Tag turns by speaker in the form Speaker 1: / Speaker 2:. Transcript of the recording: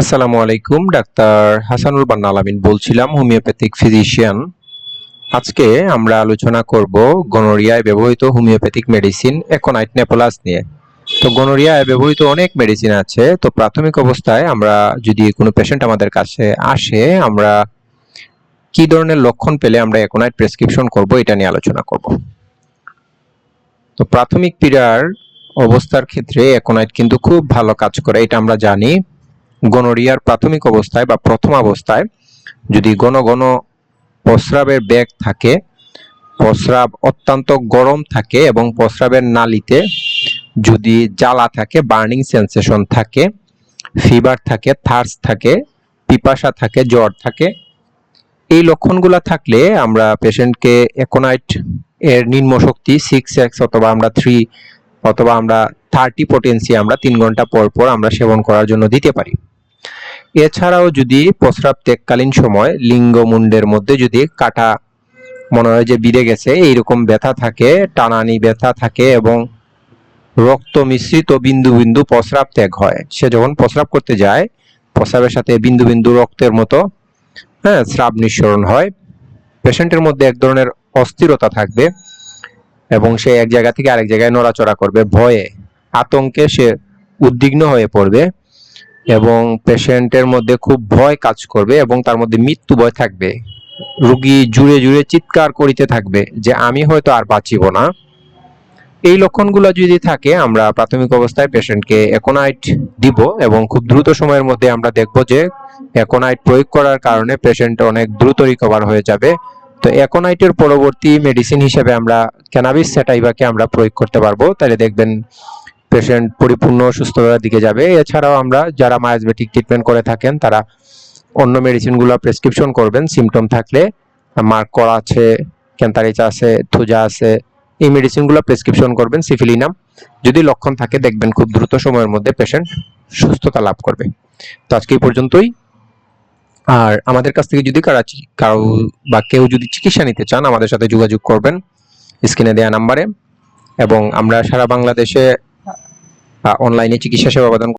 Speaker 1: আসসালামু আলাইকুম, ডাক্তার হাসানুল বান্না আলামিন বলছিলাম, হোমিওপ্যাথিক ফিজিশিয়ান। আজকে আমরা আলোচনা করব গনোরিয়ায় ব্যবহৃত হোমিওপ্যাথিক মেডিসিন একোনাইট নেপোলাস নিয়ে। তো গনোরিয়ায় ব্যবহৃত অনেক মেডিসিন আছে, তো প্রাথমিক অবস্থায় আমরা যদি কোনো পেশেন্ট আমাদের কাছে আসে, আমরা কি ধরনের লক্ষণ পেলে আমরা একোনাইট প্রেসক্রিপশন করব, এটা নিয়ে আলোচনা করব। তো প্রাথমিক পীড়ার অবস্থার ক্ষেত্রে একোনাইট কিন্তু খুব ভালো কাজ করে, এটা আমরা জানি। গনোরিয়ার প্রাথমিক অবস্থায় বা প্রথম অবস্থায় যদি ঘন ঘন প্রস্রাবের ব্যাগ থাকে, প্রস্রাব অত্যন্ত গরম থাকে এবং প্রস্রাবের নালিতে যদি জ্বালা থাকে, বার্নিং সেন্সেশন থাকে, ফিভার থাকে, থার্স থাকে, পিপাসা থাকে, জ্বর থাকে, এই লক্ষণগুলো থাকলে আমরা পেশেন্টকে একোনাইট এর নিম্ন শক্তি সিক্স এক্স অথবা আমরা থ্রি অথবা আমরা থার্টি পটেন্সি আমরা তিন ঘণ্টা পর পর আমরা সেবন করার জন্য দিতে পারি। এছাড়াও যদি প্রস্রাব ত্যাগকালীন সময় লিঙ্গ মুন্ডের মধ্যে যদি কাটা মনে হয় যে বিড়ে গেছে, এইরকম ব্যথা থাকে, টানানি ব্যথা থাকে এবং রক্ত মিশ্রিত বিন্দু বিন্দু প্রস্রাব ত্যাগ হয়। সে যখন প্রস্রাব করতে যায়, প্রস্রাবের সাথে বিন্দু বিন্দু রক্তের মতো হ্যাঁ স্রাব নিঃসরণ হয়। পেশেন্টের মধ্যে এক ধরনের অস্থিরতা থাকবে এবং সে এক জায়গা থেকে আরেক জায়গায় নড়াচড়া করবে, ভয়ে, আতঙ্কে সে উদ্বিগ্ন হয়ে পড়বে। এবং পেশেন্টের মধ্যে খুব ভয় কাজ করবে এবং তার মধ্যে মৃত্যু ভয় থাকবে। রুগী জুড়ে জুড়ে চিৎকার করিতে থাকবে যে, আমি হয়তো আর বাঁচিব না। এই লক্ষণগুলো যদি থাকে, আমরা প্রাথমিক অবস্থায় পেশেন্টকে একোনাইট দিব এবং খুব দ্রুত সময়ের মধ্যে আমরা দেখব যে, একোনাইট প্রয়োগ করার কারণে পেশেন্ট অনেক দ্রুত রিকভার হয়ে যাবে। তো একোনাইটের পরবর্তী মেডিসিন হিসেবে আমরা ক্যানাবিস সেটাইবাকে আমরা প্রয়োগ করতে পারব, তাহলে দেখবেন পেশেন্ট পরিপূর্ণ সুস্থতার দিকে যাবে। এছাড়াও আমরা যারা মায়াজবেটিক ট্রিটমেন্ট করে থাকেন, তারা অন্য মেডিসিনগুলো প্রেসক্রিপশন করবেন। সিমটম থাকলে মার্ক করা আছে ক্যান্তারিচ আছে থুজা আছে, এই মেডিসিনগুলো প্রেসক্রিপশন করবেন সিফিলিনাম যদি লক্ষণ থাকে, দেখবেন খুব দ্রুত সময়ের মধ্যে পেশেন্ট সুস্থতা লাভ করবে। তো আজকে এই পর্যন্তই। আর আমাদের কাছ থেকে যদি কারা কারও বা কেউ যদি চিকিৎসা নিতে চান, আমাদের সাথে যোগাযোগ করবেন। স্ক্রিনে দেওয়া নাম্বারে। এবং আমরা সারা বাংলাদেশে অনলাইনে চিকিৎসা সেবা প্রদান